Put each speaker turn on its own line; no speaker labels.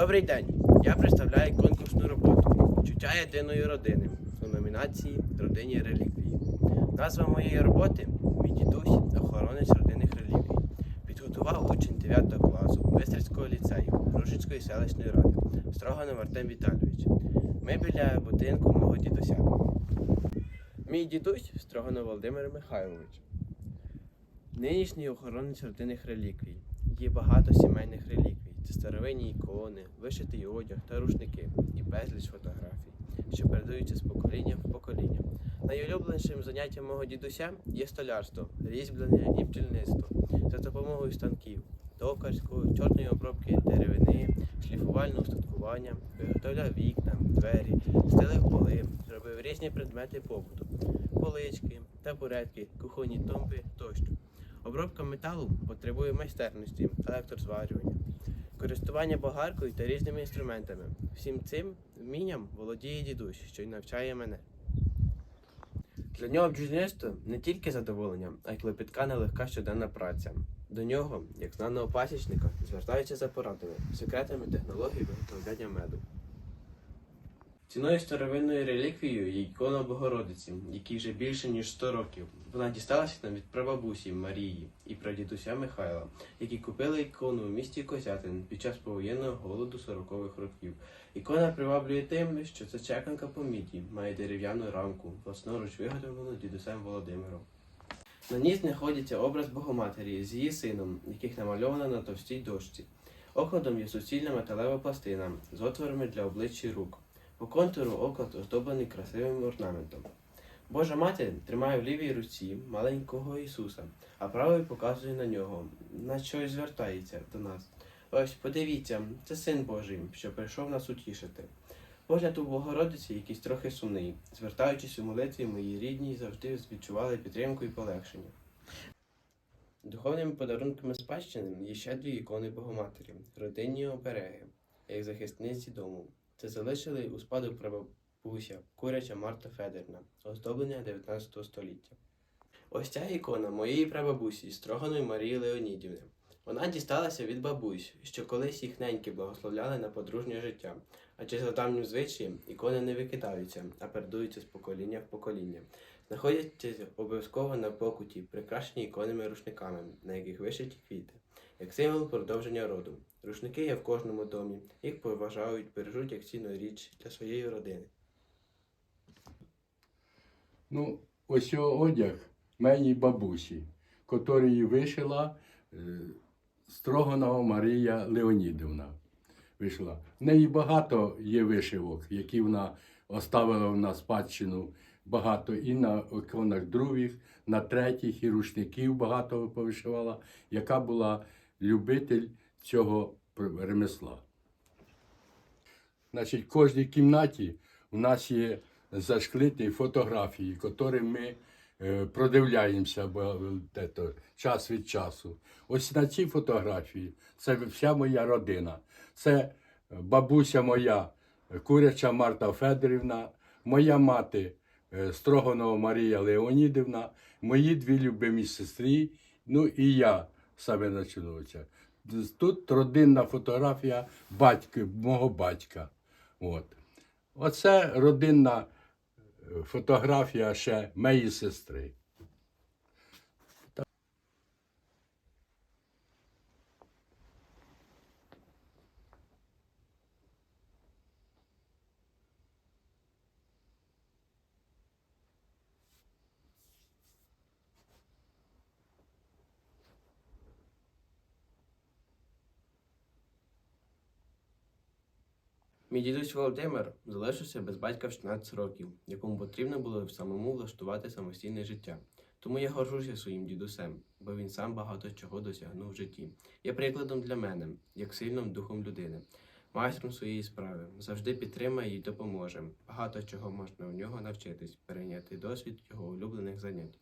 Добрий день! Я представляю конкурсну роботу Чуття єдиної родини у номінації Родинні реліквії. Назва моєї роботи Мій дідусь охоронець родинних реліквій. Підготував учень 9 класу Бистрицького ліцею Рушицької селищної ради Строганов Артем Віталійович. Ми біля будинку мого дідуся. Мій дідусь Строганов Володимир Михайлович. Нинішній охоронець родинних реліквій. Є багато сімейних реліквій. Це старовинні ікони, вишитий одяг та рушники і безліч фотографій, що передаються з покоління в покоління. Найулюбленішим заняттям мого дідуся є столярство, різьблення і бджільництво за допомогою станків, токарського, чорної обробки деревини, шліфувального устаткування, виготовляв вікна, двері, стелив поли, робив різні предмети побуту, полички, табуретки, кухонні тумби тощо. Обробка металу потребує майстерності, електрозварювання, користування болгаркою та різними інструментами. Всім цим вмінням володіє дідусь, що й навчає мене. Для нього бджільництво не тільки задоволення, а й клопітка нелегка щоденна праця. До нього, як знаного пасічника, звертаються за порадами, секретами технологій виготовляння меду. Ціною старовинною реліквією є ікона Богородиці, якій вже більше ніж 100 років. Вона дісталася нам від прабабусі Марії і прадідуся Михайла, які купили ікону у місті Козятин під час повоєнного голоду 40-х років. Ікона приваблює тим, що це чеканка по міді, має дерев'яну рамку, власноруч виготовлену дідусем Володимиром. На ній знаходиться образ Богоматері з її сином, яких намальовано на товстій дошці. Окладом є суцільна металева пластина з отворами для облич і рук. По контуру оклад оздоблений красивим орнаментом. Божа мати тримає в лівій руці маленького Ісуса, а правою показує на нього, на щось звертається до нас. Ось подивіться, це син Божий, що прийшов нас утішити. Погляд у Богородиці якийсь трохи сумний. Звертаючись у молитві, мої рідні завжди відчували підтримку і полегшення. Духовними подарунками спадщини є ще дві ікони Богоматері, родинні обереги, як захисниці дому. Це залишили у спадок прабабуся, куряча Марта Федерна, оздоблення 19 століття. Ось ця ікона моєї прабабусі, Строганої Марії Леонідівни. Вона дісталася від бабусь, що колись їх неньки благословляли на подружнє життя. Адже за давнім звичаєм ікони не викидаються, а передаються з покоління в покоління. Знаходяться обов'язково на покуті, прикрашені іконними рушниками, на яких вишиті квіти, як символ продовження роду. Рушники є в кожному домі, їх поважають, бережуть як цінну річ для своєї родини.
Ну, ось його одяг моїй бабусі, котрий вишила е, Строганова Марія Леонідівна. Вишила. В неї багато є вишивок, які вона оставила на спадщину. Багато і на іконах других, на третіх, і рушників багато повишивала, яка була любитель цього ремесла. Значить, в кожній кімнаті у нас є зашклиті фотографії, які ми е, продивляємося те, час від часу. Ось на цій фотографії це вся моя родина. Це бабуся моя, куряча Марта Федорівна, моя мати е, Строганова Марія Леонідівна, мої дві любимі сестри, ну і я саме починався. Тут родинна фотографія батька, мого батька. От. Оце родинна е, фотографія ще моєї сестри.
Мій дідусь Володимир залишився без батька в 16 років, якому потрібно було самому влаштувати самостійне життя. Тому я горжуся своїм дідусем, бо він сам багато чого досягнув в житті. Є прикладом для мене, як сильним духом людини, майстром своєї справи, завжди підтримає і допоможе. Багато чого можна у нього навчитись, перейняти досвід його улюблених занять.